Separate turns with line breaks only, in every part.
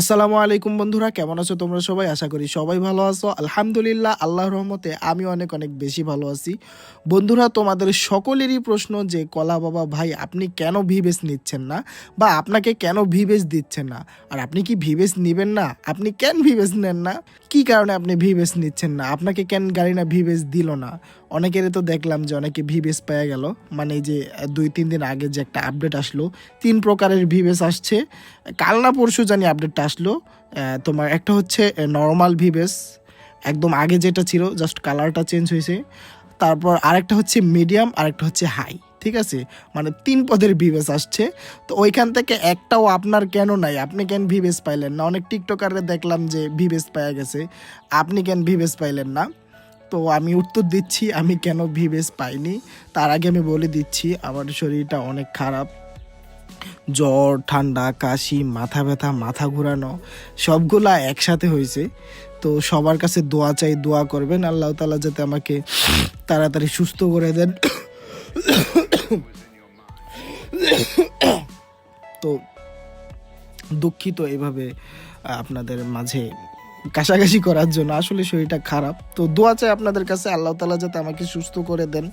আসসালামু আলাইকুম বন্ধুরা, কেমন আছো তোমরা সবাই? আশা করি সবাই ভালো আছো। আলহামদুলিল্লাহ, আল্লাহর রহমতে আমি অনেক অনেক বেশি ভালো আছি। বন্ধুরা, তোমাদের সকলেরই প্রশ্ন যে, কলা বাবা ভাই, আপনি কেন ভিবেস নিচ্ছেন না? বা আপনাকে কেন ভিবেস দিচ্ছেন না? আর আপনি কি ভিবেস নেবেন না? আপনি কেন ভিবেস নেন না? কি কারণে আপনি ভিবেস নিচ্ছেন না? আপনাকে কেন গাড়ি না ভিবেস দিল না? অনেকেরই তো দেখলাম যে অনেকে ভিবেস পেয়ে গেল। মানে যে দুই, তিন দিন আগে যে একটা আপডেট আসলো, তিন প্রকারের ভিবেস আসছে। কাল না পরশু জানি আপডেটটা আসলো। তোমার একটা হচ্ছে নর্মাল ভিবেস একদম আগে যেটা ছিল জাস্ট কালারটা চেঞ্জ হয়েছে। তারপর আরেকটা হচ্ছে মিডিয়াম আরেকটা হচ্ছে হাই ঠিক আছে? মানে তিন পদের ভিভেস আসছে। তো ওইখান থেকে একটাও আপনার কেন নাই? আপনি কেন ভিভেস পাইলেন না? অনেক টিকটকারে দেখলাম যে ভিভেস পাওয়া গেছে। আপনি কেন ভিভেস পাইলেন না? তো আমি উত্তর দিচ্ছি, আমি কেন ভিভেস পাইনি? তার আগে আমি বলে দিচ্ছি, আমার শরীরটা অনেক খারাপ। জ্বর, ঠান্ডা, কাশি, মাথা ব্যথা, মাথা ঘোরানো, সবগুলা একসাথে হয়েছে। তো সবার কাছে দোয়া চাই, দোয়া করবেন। আল্লাহ তালা যাতে আমাকে তাড়াতাড়ি সুস্থ করে দেন। তো দুঃখিত এভাবে আপনাদের মাঝে কাশাকাশি করার জন্য। আসলে শরীরটা খারাপ। তো দোয়া চাই আপনাদের কাছে, আল্লাহ তালা যাতে আমাকে সুস্থ করে দেন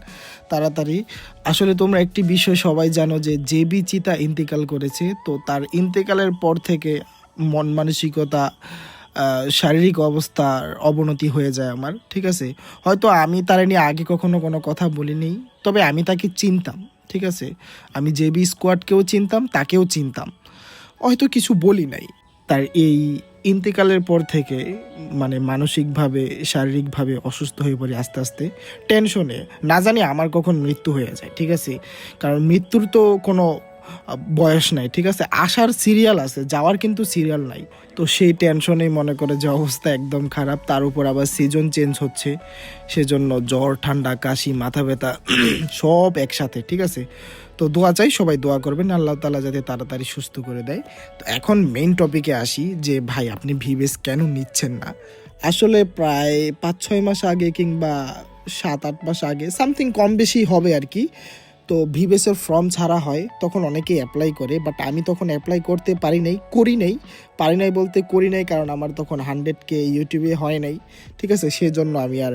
তাড়াতাড়ি। আসলে তোমরা একটি বিষয় সবাই জানো যে জেবি চিতা ইন্তেকাল করেছে, তো তার ইন্তেকালের পর থেকে মন মানসিকতা শারীরিক অবস্থার অবনতি হয়ে যায় আমার, ঠিক আছে? হয়তো আমি তার নিয়ে আগে কখনো কোনো কথা বলিনি, তবে আমি তাকে চিনতাম, ঠিক আছে? আমি জেবি স্কোয়াডকেও চিনতাম, তাকেও চিনতাম। হয়তো কিছু বলি নাই। তার এই ইন্তেকালের পর থেকে মানে মানসিকভাবে, শারীরিকভাবে অসুস্থ হয়ে পড়ি আস্তে আস্তে টেনশনে না জানি আমার কখন মৃত্যু হয়ে যায়, ঠিক আছে? কারণ মৃত্যুর তো কোনো বয়স নাই, ঠিক আছে? আসার সিরিয়াল আছে, যাওয়ার কিন্তু সিরিয়াল নাই। তো সেই টেনশনেই মনে করে যে অবস্থা একদম খারাপ, তার উপর আবার সিজন চেঞ্জ হচ্ছে। সেজন্য জ্বর, ঠান্ডা, কাশি, মাথা ব্যথা, সব একসাথে, ঠিক আছে? তো দোয়া চাই, সবাই দোয়া করবেন, আল্লাহ তালা যাতে তাড়াতাড়ি সুস্থ করে দেয়। তো এখন মেইন টপিকে আসি যে, ভাই, আপনি ভিবেস কেন নিচ্ছেন না? আসলে প্রায় পাঁচ ছয় মাস আগে কিংবা সাত আট মাস আগে সামথিং কম বেশি হবে আর কি। তো ভিবেসের ফর্ম ছাড়া হয়, তখন অনেকেই অ্যাপ্লাই করে বাট আমি তখন অ্যাপ্লাই করতে পারি নাই, করি নাই। পারি নাই বলতে করি নাই, কারণ আমার তখন হান্ড্রেড কে ইউটিউবে হয় নাই, ঠিক আছে? সেজন্য আমি আর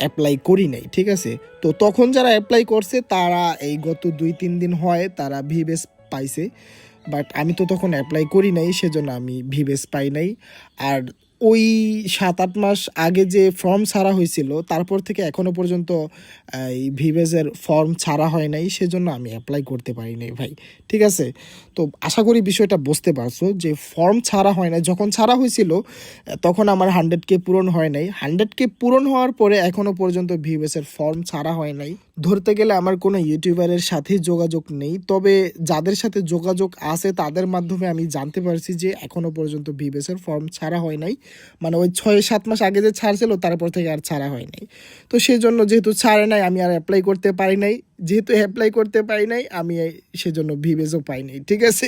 অ্যাপ্লাই করি নাই, ঠিক আছে? তো তখন যারা অ্যাপ্লাই করছে, তারা এই গত দুই, তিন দিন হয়, তারা ভিবেস পাইছে বাট আমি তো তখন অ্যাপ্লাই করি নাই, সেজন্য আমি ভিবেস পাই নাই। আর ওই সাত আট মাস আগে যে ফর্ম ছাড়া হয়েছিল, তারপর থেকে এখনও পর্যন্ত এই ভিভেজের ফর্ম ছাড়া হয় নাই, সেজন্য আমি অ্যাপ্লাই করতে পারি নাই ভাই। ঠিক আছে? তো আশা করি বিষয়টা বুঝতে পারছ যে ফর্ম ছাড়া হয় নাই। যখন ছাড়া হয়েছিল, তখন আমার হান্ড্রেড কে পূরণ হয় নাই। হান্ড্রেড কে পূরণ হওয়ার পরে এখনও পর্যন্ত ভিভেসের ফর্ম ছাড়া হয় নাই। ধরতে গেলে আমার কোনো ইউটিউবারের সাথে যোগাযোগ নেই। তবে যাদের সাথে যোগাযোগ আছে, তাদের মাধ্যমে আমি জানতে পারছি যে এখনও পর্যন্ত ভিভেসের ফর্ম ছাড়া হয় নাই। মানে ওই ছয়, সাত মাস আগে যে ছাড় ছাড়ছিল তারপর থেকে আর ছাড়া হয় নাই। তো সেই জন্য যেহেতু ছাড়ে নাই, আমি আর অ্যাপ্লাই করতে পারি নাই। যেহেতু অ্যাপ্লাই করতে পারি নাই, আমি সেজন্য ভিবেজও পাই নাই, ঠিক আছে?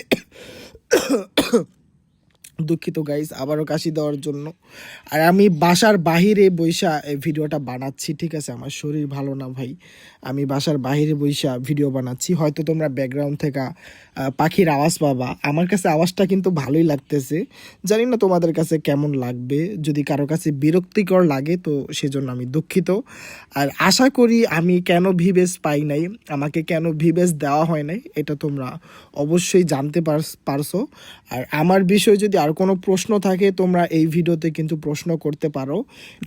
দুঃখিত গাইস আবারও কাশি দেওয়ার জন্য। আর আমি বাসার বাহিরে বৈশা এই ভিডিওটা বানাচ্ছি, ঠিক আছে? আমার শরীর ভালো না, ভাই। আমি বাসার বাহিরে বৈশা ভিডিও বানাচ্ছি। হয়তো তোমরা ব্যাকগ্রাউন্ড থেকে পাখির আওয়াজ পাবা। আমার কাছে আওয়াজটা কিন্তু ভালোই লাগতেছে। জানি না তোমাদের কাছে কেমন লাগবে। যদি কারও কাছে বিরক্তিকর লাগে, তো সেজন্য আমি দুঃখিত। আর আশা করি আমি কেন ভিবেস পাই নাই, আমাকে কেন ভিবেস দেওয়া হয় নাই, এটা তোমরা অবশ্যই জানতে পার- পারছ। আর আমার বিষয়ে যদি আর কোনো প্রশ্ন থাকে, তোমরা এই ভিডিওতে কিন্তু প্রশ্ন করতে পারো।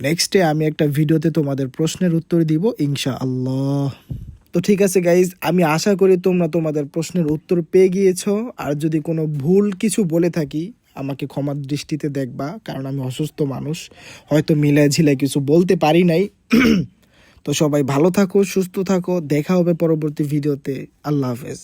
নেক্সটে আমি একটা ভিডিওতে তোমাদের প্রশ্নের উত্তর দিব ইনশা আল্লাহ তো ঠিক আছে গাইজ আমি আশা করি তোমরা তোমাদের প্রশ্নের উত্তর পেয়ে গিয়েছো। আর যদি কোনো ভুল কিছু বলে থাকি, আমাকে ক্ষমার দৃষ্টিতে দেখবা, কারণ আমি অসুস্থ মানুষ। হয়তো মিলে ঝিলে কিছু বলতে পারি নাই। তো সবাই ভালো থাকো, সুস্থ থাকো। দেখা হবে পরবর্তী ভিডিওতে। আল্লাহ হাফেজ।